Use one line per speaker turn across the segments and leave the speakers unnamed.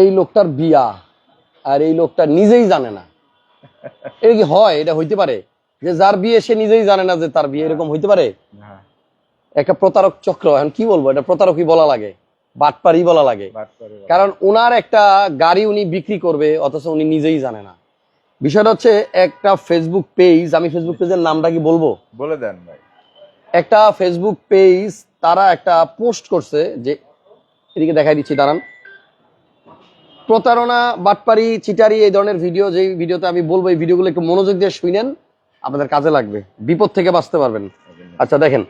এই লোকটার বিয়া আর এই লোকটা নিজেই জানে না। এটা কি হয়? এটা হইতে পারে যে যার বিয়ে সে নিজেই জানে না যে তার বিয়ে এরকম হইতে পারে?
হ্যাঁ।
একটা প্রতারক চক্র এখন কি বলব? এটা প্রতারকই বলা লাগে বাটপারি বলা লাগে। কারণ ওনার একটা গাড়ি উনি বিক্রি করবে অথচ উনি নিজেই জানে না। বিষয়টা হচ্ছে একটা ফেসবুক পেজ আমি ফেসবুক পেজের নামটা কি বলব?
বলে দেন ভাই।
একটা ফেসবুক পেজ তারা একটা পোস্ট করছে যে এদিকে দেখাই দিচ্ছি দাঁড়ান। প্রতারণা বাটপারি চিটারি এই ধরনের ভিডিও যে ভিডিওতে আমি বলব এই ভিডিওগুলো একটু মনোযোগ দিয়ে শুনেন আপনাদের কাজে লাগবে। বিপদ থেকে বাঁচতে পারবেন। আচ্ছা দেখেন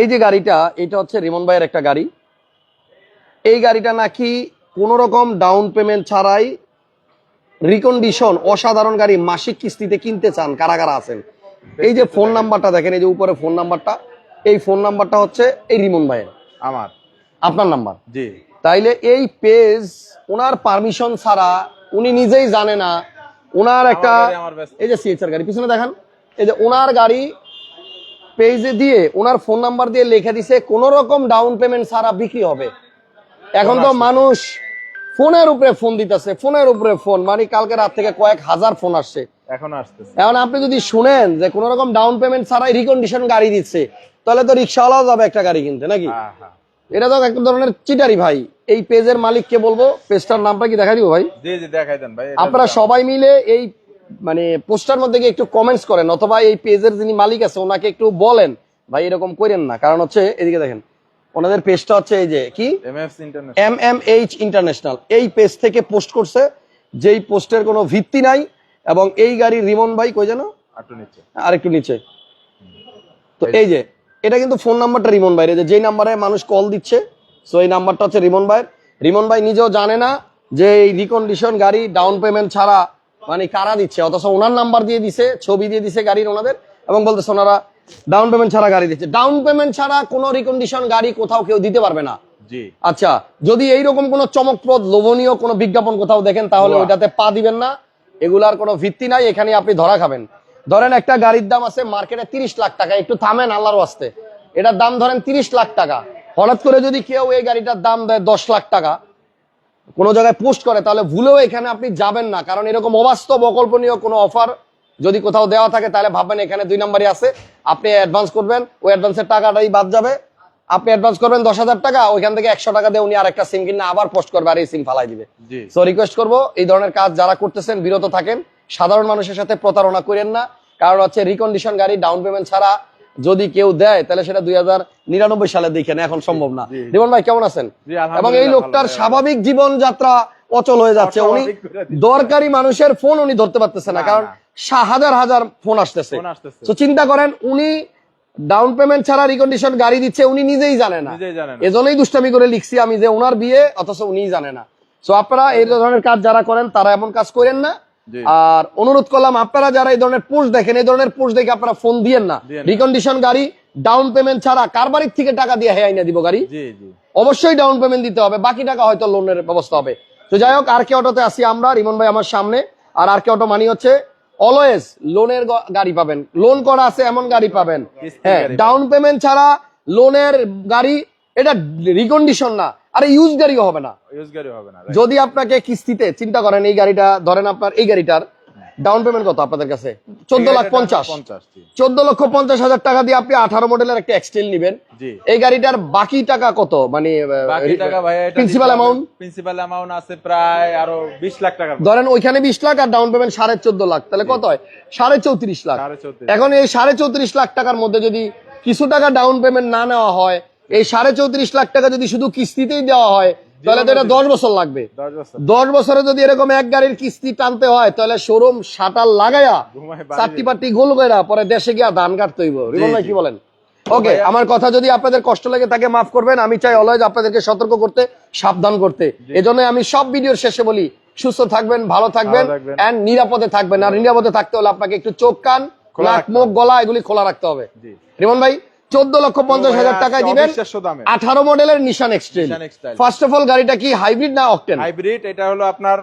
এই যে গাড়িটা এটা হচ্ছে রিমন ভাইয়ের একটা গাড়ি। এই গাড়িটা নাকি কোনো রকম ডাউন পেমেন্ট ছাড়াই রিকন্ডিশন অসাধারণ গাড়ি মাসিক কিস্তিতে কিনতে চান কারা কারা আছেন। এই যে ফোন নাম্বারটা দেখেন এই যে উপরে ফোন নাম্বারটা এই ফোন নাম্বারটা হচ্ছে এই রিমন ভাইয়ের।
আমার।
আপনার নাম্বার
জি।
তাইলে এই পেজ ওনার পারমিশন ছাড়া উনি নিজেই জানে না ওনার একটা। এই যে সিএচআর গাড়ি পিছনে দেখান। এই যে ওনার গাড়ি পেজে দিয়ে ওনার ফোন নাম্বার দিয়ে লিখে দিছে কোন রকম ডাউন পেমেন্ট ছাড়া বিক্রি হবে। এখন তো মানুষ ফোনের উপরে ফোন দিতেছে ফোনের উপরে ফোন মানে কালকে রাত থেকে কয়েক হাজার ফোন আসছে।
এখন আসতেছে।
এখন আপনি যদি শুনেন যে কোন রকম ডাউন পেমেন্ট ছাড়াই রিকন্ডিশন গাড়ি দিচ্ছে তাহলে তো রিক্সাওয়ালাও যাবে একটা গাড়ি কিনতে নাকি?
হ্যাঁ হ্যাঁ।
এটা তো এক ধরনের চিটারি ভাই। এই পেজের মালিককে বলব পেজটার নামটা কি দেখা দিব ভাই?
জি জি দেখাই দেন ভাই
আপনারা সবাই মিলে এই মানে পোস্টার মধ্যে গিয়ে একটু কমেন্টস করেন অথবা এই পেজের যিনি মালিক আছে ওনাকে একটু বলেন। ভাই এরকম করেন না কারণ হচ্ছে এদিকে দেখেন ওনাদের পেজটা হচ্ছে এই যে কি? এম এম এইচ ইন্টারন্যাশনাল এই পেজ থেকে পোস্ট করছে যেই পোস্টের কোনো ভিত্তি নাই এবং এই গাড়ি রিমন ভাই কই যেন?
একটু নিচে।
আরেকটু নিচে। তো এই যে এটা কিন্তু ফোন নাম্বারটা রিমন ভাইয়ের। যে যেই নাম্বারে মানুষ কল দিচ্ছে সো এই নাম্বারটা হচ্ছে রিমন ভাইয়ের। রিমন ভাই নিজেও জানে না যে এই রিকন্ডিশন গাড়ি ডাউন পেমেন্ট ছাড়া মানে কারা দিচ্ছে অথচ ওনার নাম্বার দিয়ে দিছে ছবি দিয়ে দিছে গাড়ির ওনাদের এবং বলতেছে ওনারা ডাউন পেমেন্ট ছাড়া গাড়ি দিচ্ছে। ডাউন পেমেন্ট ছাড়া কোনো রিকন্ডিশন গাড়ি কোথাও কেউ দিতে পারবে না। আচ্ছা যদি এইরকম কোনো চমকপ্রদ লোভনীয় কোনো বিজ্ঞাপন কোথাও দেখেন তাহলে। ওইটাতে পা দিবেন না। এগুলার কোনো ভিত্তি নাই এখানে আপনি ধরা খাবেন। ধরেন একটা গাড়ির দাম আছে মার্কেটে তিরিশ লাখ টাকা, একটু থামেন আল্লাহর ওয়াস্তে। এটার দাম ধরেন তিরিশ লাখ টাকা। হঠাৎ করে যদি কেউ এই গাড়িটার দাম দেয় দশ লাখ টাকা, কোনো জায়গায় পোস্ট করে, তাহলে ভুলেও এখানে আপনি যাবেন না। কারণ এরকম অবাস্তব, অকল্পনীয় কোনো অফার যদি কোথাও দেওয়া থাকে, তাহলে ভাববেন এখানে দুই নম্বরই আছে। আপনি অ্যাডভান্স করবেন, ওই অ্যাডভান্সের টাকাটাই বাদ যাবে। আপনি অ্যাডভান্স করবেন দশ হাজার টাকা ওইখান থেকে একশো টাকা দিয়ে উনি আরেকটা সিম কিনে আবার পোস্ট করবে আর এই সিম ফালাই দিবে। সো রিকোয়েস্ট করব এই ধরনের কাজ যারা করতেছেন বিরত থাকেন। সাধারণ মানুষের সাথে প্রতারণা করেন না। কারণ হচ্ছে রিকন্ডিশন গাড়ি ডাউন পেমেন্ট ছাড়া যদি কেউ দেয় তাহলে সেটা দুই হাজার নিরানব্বই সালে দেখেন এখন সম্ভব না। রিমন ভাই কেমন আছেন? এবং এই লোকটার স্বাভাবিক জীবনযাত্রা অচল হয়ে যাচ্ছে। উনি। দরকারি মানুষের ফোন উনি ধরতে পারতেছে না কারণ। হাজার হাজার ফোন আসতেছে। তো চিন্তা করেন উনি ডাউন পেমেন্ট ছাড়া রিকন্ডিশন গাড়ি দিচ্ছে উনি নিজেই জানে না। এজন্যই দুষ্টামি করে লিখছি আমি যে ওনার বিয়ে অথচ উনিই জানে না। সো আপনারা এই ধরনের কাজ যারা করেন তারা এমন কাজ করেন না। আর অনুরোধ করলাম আপনারা যারা এই ধরনের পোস্ট দেখেন এই ধরনের পোস্ট দেখে আপনারা ফোন দিয়েন না। রিকন্ডিশন গাড়ি ডাউন পেমেন্ট ছাড়া কার বাড়ির থেকে টাকা দিয়ে হেয়াই না দিব গাড়ি? অবশ্যই ডাউন পেমেন্ট দিতে হবে বাকি টাকা হয়তো লোনের ব্যবস্থা হবে। তো যাই হোক আর কে অটোতে আসি আমরা রিমন ভাই আমার সামনে। আর আর কে অটো মানি হচ্ছে অলওয়েজ লোনের গাড়ি পাবেন। লোন করা আছে এমন গাড়ি পাবেন। হ্যাঁ ডাউন পেমেন্ট ছাড়া লোনের গাড়ি এটা রিকন্ডিশন না। আরে ইউজ গাড়িও হবে না।
ইউজ গাড়ি হবে না
যদি আপনাকে কিস্তিতে চিন্তা করেন এই গাড়িটা ধরেন আপনার এই গাড়িটার ডাউন পেমেন্ট কত আপনাদের কাছে? চোদ্দ লাখ পঞ্চাশ। চোদ্দ লক্ষ পঞ্চাশ হাজার টাকা দিয়ে আপনি আঠারো মডেলের একটা এক্সটেল নিবেন। এই গাড়িটার বাকি টাকা কত? মানে
টাকা
প্রিন্সিপাল অ্যামাউন্ট
প্রিন্সিপাল অ্যামাউন্ট আছে প্রায় আরও বিশ লাখ মতো।
ধরেন ওইখানে বিশ লাখ আর ডাউন পেমেন্ট সাড়ে চোদ্দ লাখ। তাহলে কত হয়? সাড়ে চৌত্রিশ লাখ। এখন এই সাড়ে চৌত্রিশ লাখ টাকার মধ্যে যদি কিছু টাকা ডাউন পেমেন্ট না নেওয়া হয় এই সাড়ে চৌত্রিশ লাখ টাকা যদি শুধু কিস্তিতেই দেওয়া হয় তাহলে তো এটা দশ বছর লাগবে।
দশ বছরে।
যদি এরকম এক গাড়ির কিস্তি টানতে হয় তাহলে শোরুম
ঘুমায় বাড়ি
চারটি পাটি গোল কইরা পরে দেশে গিয়া ধান কাটতে হইব। রিমন ভাই কি বলেন? ওকে আমার কথা যদি আপনাদের কষ্ট লাগে তাকে মাফ করবেন। আমি চাই অলওয়েজ আপনাদেরকে সতর্ক করতে সাবধান করতে। এজন্য আমি সব ভিডিওর শেষে বলি সুস্থ থাকবেন ভালো থাকবেন। এন্ড নিরাপদে থাকবেন। আর নিরাপদে থাকতে হলে আপনাকে একটু চোখ কান নাক মুখ গলা এগুলি খোলা রাখতে হবে। রিমন ভাই চোদ্দ লক্ষ পঞ্চাশ হাজার টাকায় দিবেন আঠারো মডেলের Nissan X Trail first of all গাড়িটা কি হাইব্রিড না অকটেন
হাইব্রিড এটা হলো আপনার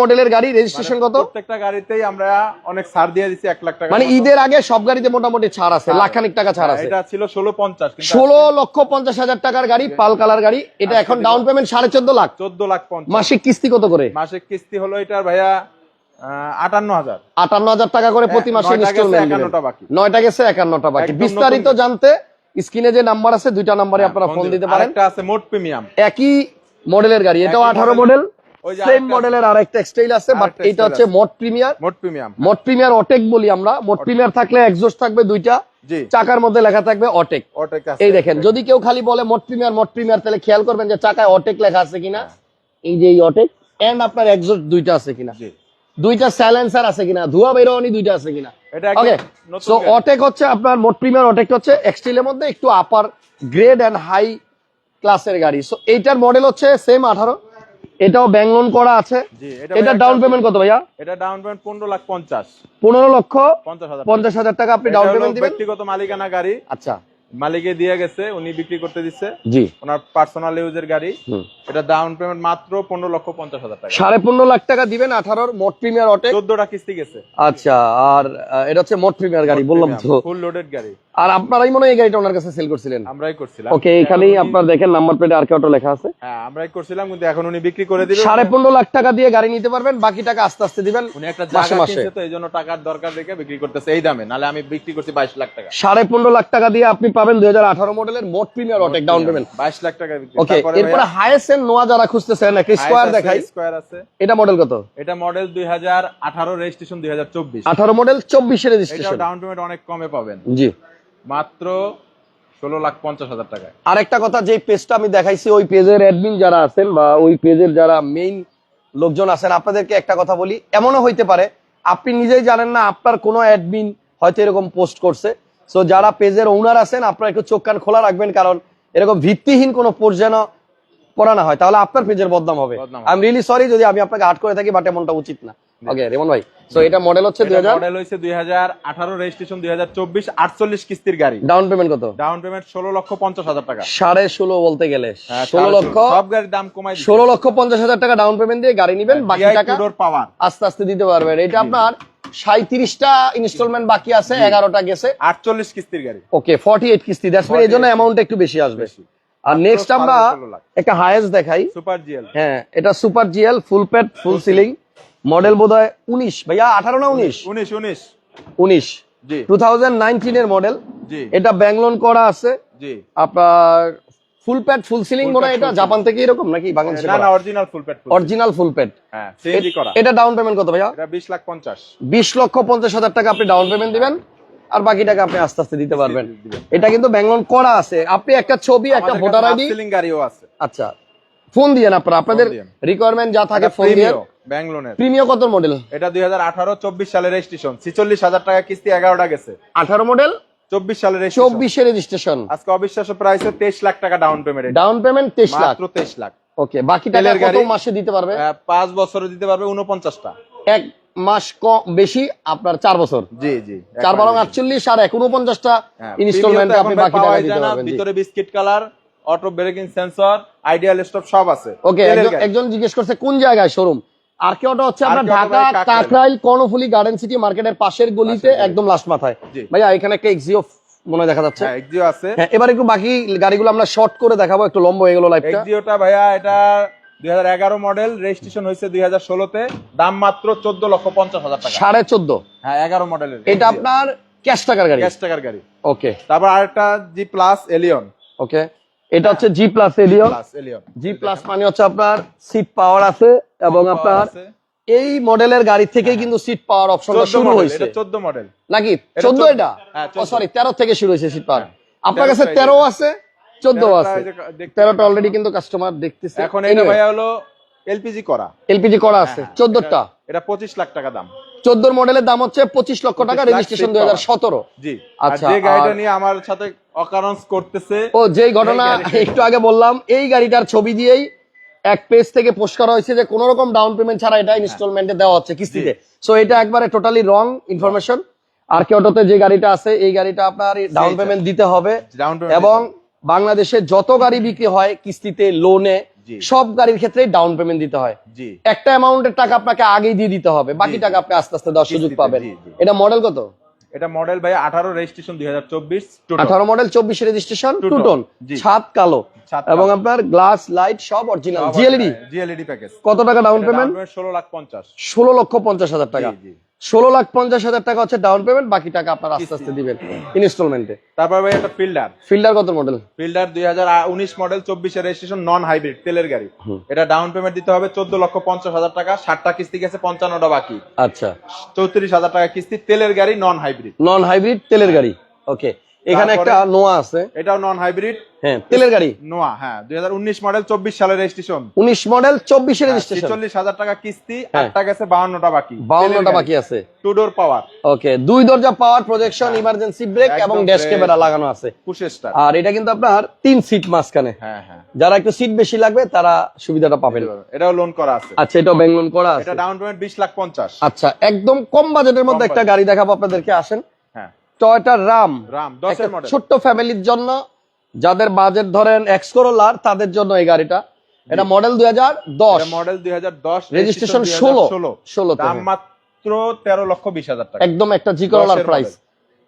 মডেলের।
গাড়ি রেজিস্ট্রেশন কত?
প্রত্যেকটা গাড়িতেই আমরা অনেক ছাড় দিয়ে দিচ্ছি এক লাখ টাকা।
মানে ঈদের আগে সব গাড়িতে মোটামুটি ছাড় আছে
ছাড়।
টাকা ছাড় আছে।
এটা ছিল ষোলো পঞ্চাশ
ষোলো লক্ষ পঞ্চাশ হাজার টাকার গাড়ি পাল কালার গাড়ি। এটা এখন ডাউন পেমেন্ট সাড়ে চোদ্দ লাখ।
চোদ্দ লাখ পঞ্চাশ।
মাসিক কিস্তি কত করে?
মাসিক কিস্তি হলো এটার ভাইয়া আটান্ন হাজার
আটান্ন হাজার টাকা করে প্রতি মাসে
নয়টা গেছে,
ইনস্টলমেন্ট
একান্নটা বাকি।
নয়টা গেছে একান্নটা বাকি। বিস্তারিত জানতে স্ক্রিনে যে নাম্বার আছে দুইটা নাম্বারে আপনারা ফোন দিতে পারেন।
আরেকটা আছে মোট প্রিমিয়াম।
একই মডেলের গাড়ি। এটাও আঠারো মডেল সেম মডেলের আর একটা স্টাইল আছে। বাট এটা হচ্ছে মোট প্রিমিয়ার।
মোট প্রিমিয়াম।
মোট প্রিমিয়ার অটেক বলি আমরা। মোট প্রিমিয়ার থাকলে এক্সজস্ট থাকবে দুইটা। চাকার মধ্যে লেখা থাকবে অটেক। এই দেখেন যদি কেউ খালি বলে মোট প্রিমিয়ার মোট প্রিমিয়ার তাহলে খেয়াল করবেন যে চাকায় অটেক লেখা আছে কিনা। এই যে এই অটেক এন্ড আপনার এক্সজস্ট দুইটা আছে কিনা। দুইটা সাইলেন্সার আছে কিনা? ধোয়া বেরোনি দুইটা আছে কিনা?
এটা
ওকে সো অটেক হচ্ছে আপনার মোট প্রিমিয়ার অটেক হচ্ছে এক্সটিলের মধ্যে একটু আপার গ্রেড এন্ড হাই ক্লাসের গাড়ি। সো এইটার মডেল হচ্ছে সেম আঠারো। এটাও ব্যাংক লোন করা আছে।
জি
এটা ডাউন পেমেন্ট কত ভাইয়া?
এটা ডাউন পেমেন্ট পনেরো লাখ পঞ্চাশ।
পনেরো লক্ষ
পঞ্চাশ হাজার
পঞ্চাশ হাজার টাকা আপনি ডাউন পেমেন্ট দিবেন।
ব্যক্তিগত মালিকানা গাড়ি।
আচ্ছা।
মালিকে দিয়ে গেছে উনি বিক্রি করতে দিচ্ছে
জি।
ওনার পার্সোনাল ইউজের গাড়ি। এটা ডাউন পেমেন্ট মাত্র পনেরো লক্ষ পঞ্চাশ হাজার টাকা।
সাড়ে পনেরো লাখ টাকা দিবেন আঠারোর মোট প্রিমিয়ার অটেক
চোদ্দটা কিস্তি গেছে।
আচ্ছা আর এটা হচ্ছে মোট প্রিমিয়ার গাড়ি বললাম তো।
ফুল লোডেড গাড়ি।
আর আপনারাই মনে হয় এই গাড়িটা ওনার কাছে সেল করছিলেন?
আমরাই করছিলাম।
ওকে এখানেই আপনার দেখেন নাম্বার প্লেটে আর অটো লেখা আছে।
হ্যাঁ আমরাই করছিলাম কিন্তু এখন উনি বিক্রি করে দিবে
সাড়ে পনেরো লাখ টাকা দিয়ে গাড়ি নিতে পারবেন বাকি টাকা আস্তে আস্তে দিবেন
উনি একটা জায়গা কিনছে তো এই জন্য টাকার দরকার দেখে বিক্রি করতেছে এই দামে নালে আমি বিক্রি করছি বাইশ লাখ টাকা।
সাড়ে পনেরো লাখ টাকা দিয়ে আপনি পাবেন দুই হাজার আঠারো মডেলের মোট প্রিমিয়ার অটেক ডাউন পেমেন্ট
বাইশ লাখ টাকা বিক্রি।
ওকে এরপরে হাইয়েস্ট এন্ড নোয়া যারা খুঁজতেছেন একটা স্কোয়ার দেখাই।
স্কোয়ার আছে।
এটা মডেল কত?
এটা মডেল দুই হাজার আঠারো রেজিস্ট্রেশন দুই হাজার চব্বিশ।
আঠারো মডেল চব্বিশে
এটাও
রেজিস্ট্রেশন
ডাউন পেমেন্ট অনেক কমে পাবেন।
জি।
মাত্র ষোলো লাখ পঞ্চাশ হাজার টাকায়।
আরেকটা কথা যে পেজটা আমি দেখাইছি ওই পেজের অ্যাডমিন যারা আছেন বা ওই পেজের যারা মেইন লোকজন আছেন আপনাদেরকে একটা কথা বলি এমনও হইতে পারে আপনি নিজেই জানেন না আপনার কোনো অ্যাডমিন হয়তো এরকম পোস্ট করছে। সো যারা পেজের ওনার আছেন আপনারা একটু চোখ কান খোলা রাখবেন কারণ এরকম ভিত্তিহীন কোনো পোস্ট যেন করা না হয়। তাহলে আপনার পেজের বদনাম হবে। আই এম রিয়েলি সরি যদি আমি আপনাকে হার্ট করে থাকি বাট এমনটা উচিত না। ওকে রেমন ভাই সো এটা মডেল হচ্ছে দুই হাজার
মডেল হয়েছে দুই হাজার আঠারো রেজিস্ট্রেশন দুই হাজার চব্বিশ আটচল্লিশ কিস্তির গাড়ি।
ডাউন পেমেন্ট কত?
ডাউন পেমেন্ট ষোলো লক্ষ পঞ্চাশ হাজার টাকা।
সাড়ে ষোলো বলতে গেলে।
হ্যাঁ,
ষোলো
সাড়ে
লক্ষ
সব গাড়ির দাম কমাই
ষোলো লক্ষ পঞ্চাশ হাজার টাকা ডাউন পেমেন্ট দিয়ে গাড়ি নিবেন বাকি টাকা
পাওয়ার
আস্তে আস্তে দিতে পারবেন। এটা আপনার সাঁত্রিশটা ইনস্টলমেন্ট বাকি আছে এগারোটা গেছে।
আটচল্লিশ কিস্তির গাড়ি।
ওকে ফর্টি এইট কিস্তি দ্যাটস মিন এই জন্য অ্যামাউন্ট একটু বেশি আসবে। আর নেক্সট আমরা। একটা হায়েস্ট দেখাই।
সুপার জিএল
হ্যাঁ এটা super GL full pad full ceiling model বোধ হয় উনিশ। ভাইয়া আঠারো না উনিশ?
উনিশ উনিশ।
উনিশ। টু থাউজেন্ড নাইনটিনের মডেল। এটা ব্যাংলোন করা আছে। আপনার ফুল প্যাড ফুল সিলিং মনে এটা জাপান থেকে এরকম নাকি বাংলাদেশে
না না original full pad
original full pad.
হ্যাঁ সিএনজি করা।
এটা ডাউন পেমেন্ট কত ভাইয়া?
এটা বিশ লাখ পঞ্চাশ।
বিশ লক্ষ পঞ্চাশ হাজার টাকা আপনি ডাউন পেমেন্ট দিবেন। আর বাকি টাকা আপনি আস্তে আস্তে দিতে পারবেন। এটা কিন্তু ব্যাংলন করা আছে। আপনি একটা ছবি একটা ভোটার আইডি
সিলিং গাড়িও আছে।
আচ্ছা। ফোন দিয়েন আপনারা আপনাদের রিকোয়ারমেন্ট যা থাকে ফোন দিয়ে। প্রিমিয়াম কত মডেল
এটা দুই হাজার আঠারো চব্বিশ সালের রেজিস্ট্রেশন ছিচল্লিশ হাজার টাকা কিস্তি এগারোটা গেছে।
আঠারো মডেল
চব্বিশ সালের registration।
চব্বিশে রেজিস্ট্রেশন
আজকে অবিশ্বাস্য প্রাইসে তেইশ লাখ টাকা ডাউন পেমেন্ট
ডাউন পেমেন্ট তেইশ লাখ।
মাত্র তেইশ লাখ।
ওকে বাকি টাকা কত মাসে দিতে পারবে?
আহ, পাঁচ বছরে দিতে পারবে উনপঞ্চাশটা
এক মাস কম বেশি আপনার চার বছর।
জি জি
চার বারো আটচল্লিশ আর এক উনপঞ্চাশটা
হ্যাঁ,
ইনস্টলমেন্ট আপনি বাকি টাকা দিতে পারবেন
ভিতরে biscuit colour auto braking sensor ideal stop সব আছে।
ওকে একজন জিজ্ঞেস করছে কোন জায়গায় শোরুম আর্কেওটা হচ্ছে আপনার ঢাকা
কাকরাইল।
কাকরাইল কর্ণফুলি গার্ডেন সিটি মার্কেটের পাশের গলিতে একদম লাস্ট মাথায়। ভাইয়া এখানে একটা এক্সিও মনে দেখা যাচ্ছে।
হ্যাঁ এক্সিও আছে।
হ্যাঁ এবার একটু বাকি গাড়িগুলো আমরা শর্ট করে দেখাবো একটু লম্বা হয়ে গেল লাইফটা
এক্সিওটা ভাইয়া এটা দুই হাজার এগারো মডেল রেজিস্ট্রেশন হয়েছে দুই হাজার ষোলোতে। দাম মাত্র চোদ্দ লক্ষ পঞ্চাশ হাজার টাকা।
সাড়ে চোদ্দ।
হ্যাঁ এগারো মডেলের
এটা আপনার ক্যাশ টাকার গাড়ি?
ক্যাশ টাকার গাড়ি।
ওকে
তারপর আরেকটা জি প্লাস এলিয়ন
ওকে এটা হচ্ছে G plus Allion G plus মানে হচ্ছে আপনার সিট পাওয়ার আছে এবং আপনার এই মডেলের গাড়ি থেকেই কিন্তু সিট পাওয়ার অপশনটা
চোদ্দ
শুরু হয়েছে।
এটা চোদ্দ মডেল
নাকি?
এটা
চোদ্দ
14
এটা?
হ্যাঁ,
সরি তেরো থেকে শুরু হয়েছে সিট পাওয়ার আপনার কাছে
এই যে-
তেরো আছে চোদ্দ
তেরোটা
আছে।
এই যে দেখতে
তেরোটা অলরেডি কিন্তু কাস্টমার দেখতেছে।
এখন এটা ভাইয়া হলো এলপিজি করা।
এলপিজি করা আছে
হ্যাঁ,
চোদ্দটা।
এটা- পঁচিশ লাখ টাকা দাম।
চোদ্দোর মডেলের দাম হচ্ছে পঁচিশ লক্ষ টাকা রেজিস্ট্রেশন দুই হাজার সতেরো।
জি।
আচ্ছা,
যে গাড়িটা নিয়ে আমার সাথে অকারণস করতেছে
ও যেই ঘটনা একটু আগে বললাম এই গাড়িটার ছবি দিয়েই এক পেজ থেকে পোস্ট করা হয়েছে যে কোন রকম ডাউন পেমেন্ট ছাড়া এটা ইনস্টলমেন্টে দেওয়া হচ্ছে কিস্তিতে। সো এটা একবারে টোটালি রং ইনফরমেশন আর কে অটোতে যে গাড়িটা আছে এই গাড়িটা আপনার ডাউন পেমেন্ট দিতে হবে এবং বাংলাদেশে যত গাড়ি বিক্রি হয় কিস্তিতে লোনে সব গাড়ির ক্ষেত্রে ডাউন পেমেন্ট দিতে হয়। একটা অ্যামাউন্টের টাকা আপনাকে আগেই দিয়ে দিতে হবে বাকি টাকা আপনি আস্তে আস্তে দেওয়ার সুযোগ পাবেন। এটা মডেল কত?
এটা মডেল ভাই আঠারো রেজিস্ট্রেশন দুই হাজার চব্বিশ
আঠারো মডেল চব্বিশ registration
Two
two
tone,
tone
জি।
ছাদ কালো। এবং আপনার গ্লাস লাইট সব original G LED
G LED package
কত টাকা ডাউন পেমেন্ট
ষোলো লাখ পঞ্চাশ।
ষোলো লক্ষ পঞ্চাশ হাজার টাকা। ষোলো লাখ পঞ্চাশ হাজার টাকা হচ্ছে ডাউন পেমেন্ট বাকি টাকা আপনার আস্তে আস্তে দিবেন ইনস্টলমেন্টে
তারপর ভাই একটা ফিল্ডার
ফিল্ডার কত মডেল
ফিল্ডার দুই হাজার উনিশ মডেল চব্বিশের রেজিস্ট্রেশন নন হাইব্রিড তেলের গাড়ি। এটা ডাউন পেমেন্ট দিতে হবে চোদ্দ লক্ষ পঞ্চাশ হাজার টাকা ষাটটা কিস্তি গেছে পঞ্চান্নটা বাকি।
আচ্ছা।
চৌত্রিশ হাজার টাকা কিস্তি তেলের গাড়ি নন হাইব্রিড
নন হাইব্রিড তেলের গাড়ি। ওকে এখানে একটা নোয়া আছে।
এটাও নন হাইব্রিড
হ্যাঁ তেলের গাড়ি।
নোয়া হ্যাঁ দুই হাজার উনিশ মডেল চব্বিশ সালের রেজিস্ট্রেশন
উনিশ মডেল চব্বিশে রেজিস্ট্রেশন
ছিচল্লিশ হাজার টাকা কিস্তি
হ্যাঁ।
আটটা গেছে বাউন্নটা বাকি।
বাউন্নটা বাকি আছে।
টু ডোর পাওয়ার
ওকে দুই দরজা পাওয়ার প্রজেকশন ইমার্জেন্সি ব্রেক এবং ড্যাশ ক্যামেরা লাগানো আছে।
পুশে স্টার
আর এটা কিন্তু আপনার তিন সিট মাঝখানে।
হ্যাঁ হ্যাঁ।
যারা একটু সিট বেশি লাগবে তারা সুবিধাটা পাবেন।
এটাও লোন করা আছে।
আচ্ছা এটাও বেঙ্গলন করা আছে।
এটা ডাউন পেমেন্ট বিশ লাখ পঞ্চাশ।
আচ্ছা একদম কম বাজেটের মধ্যে একটা গাড়ি দেখাবো আপনাদেরকে আসেন।
হ্যাঁ
টয়টা রাম।
রাম
ছোট্ট ফ্যামিলির জন্য যাদের বাজেট ধরেন এক্স করোলার তাদের জন্য এই গাড়িটা। এটা মডেল দুই হাজার দশ।
মডেল দুই হাজার দশ
রেজিস্ট্রেশন ষোলো। ষোলো।
দাম মাত্র তেরো লক্ষ বিশ হাজার টাকা।
একদম একটা জি করোলার প্রাইস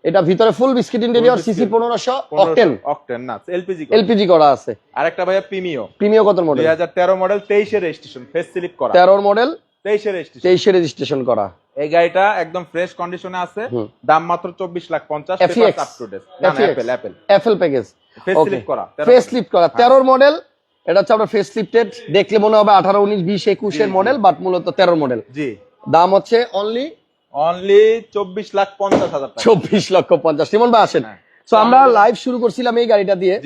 এটা ভিতরে ফুল বিস্কিট ইন্টেরিয়র সিসি পনেরোশো অকটেন
অকটেন না এলপিজি
এলপিজি করা। আছে।
আরেকটা ভাইয়া প্রিমিও
প্রিমিয় কত মডেল
দুই হাজার তেরো মডেল তেইশে রেজিস্ট্রেশন ফেস স্লিপ করা।
তেরোর মডেল
তেইশে রেজিস্ট্রেশন
তেইশে রেজিস্ট্রেশন করা।
এই গাড়িটা একদম ফ্রেশ কন্ডিশনে আছে। দাম মাত্র চব্বিশ লাখ পঞ্চাশ up to date apple apple
package
face slip করা
ফেস স্লিপ করা। তেরোর মডেল এটা হচ্ছে আপনার ফেস লিফটেড দেখলে মনে হবে আঠারো উনিশ বিশ একুশের
জি, জি।
মডেল বাট মূলত তেরোর মডেল
জি।
দাম হচ্ছে অনলি
অনলি চব্বিশ লাখ পঞ্চাশ হাজার টাকা।
চব্বিশ লক্ষ পঞ্চাশ। টিমন ভাই আসেন।
হ্যাঁ।
তো আমরা লাইভ শুরু করছিলাম এই গাড়িটা দিয়ে।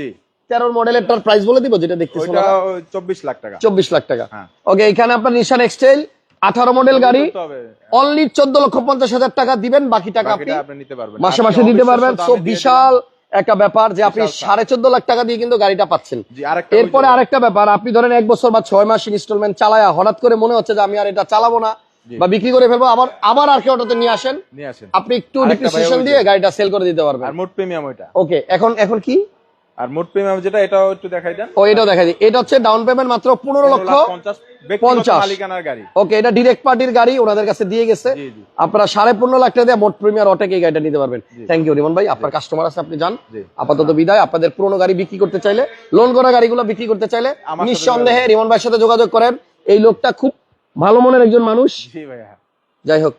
তেরোর মডেলের তার প্রাইস বলে দিব যেটা দেখতেছি
চব্বিশ লাখ টাকা।
চব্বিশ লাখ টাকা।
হ্যাঁ।
ওকে এখানে আপনার নিশান এক্সটেল আঠারো মডেল গাড়ি অনলি চোদ্দ লক্ষ পঞ্চাশ হাজার টাকা দিবেন বাকি টাকা আপনি
নিতে পারবেন।
মাসে মাসে দিতে পারবেন। বিশাল একটা ব্যাপার যে আপনি সাড়ে চোদ্দ লাখ টাকা দিয়ে কিন্তু গাড়িটা পাচ্ছেন। এরপরে আরেকটা ব্যাপার আপনি ধরেন এক বছর বা ছয় মাস ইনস্টলমেন্ট চালায়া হঠাৎ করে মনে হচ্ছে যে আমি আর এটা চালাবো না বা বিক্রি করে ফেলব আবার আবার আর কেউ ওটাতে নিয়ে আসেন। আপনি একটু ডিপ্রিসিয়েশন দিয়ে গাড়িটা সেল করে দিতে পারবেন।
মোট প্রিমিয়াম ওইটা।
ওকে এখন এখন কি?
আর মোট প্রিমিয়াম যেটা এটাও একটু দেখাই দেন।
ও এটাও দেখা দিই। এটা হচ্ছে ডাউন পেমেন্ট মাত্র পনেরো লক্ষ
পঞ্চাশ। ব্যক্তিগত
পঞ্চাশ।
মালিকানার গাড়ি।
ওকে এটা ডিরেক্ট পার্টির গাড়ি ওনাদের কাছে দিয়ে গেছে। আপনারা সাড়ে পনেরো লাখ টাকা দিয়ে মোট প্রিমিয়ার অটেক গাড়িটা নিতে পারবেন। থ্যাংক ইউ রিমন ভাই। আপনার কাস্টমার আছে আপনি যান। আপাতত বিদায়। আপনাদের পুরোনো গাড়ি বিক্রি করতে চাইলে লোন করা গাড়িগুলো বিক্রি করতে চাইলে নিঃসন্দেহে রিমন ভাইয়ের সাথে যোগাযোগ করেন। এই লোকটা খুব ভালো মনের একজন মানুষ।
জি ভাইয়া।
যাই হোক।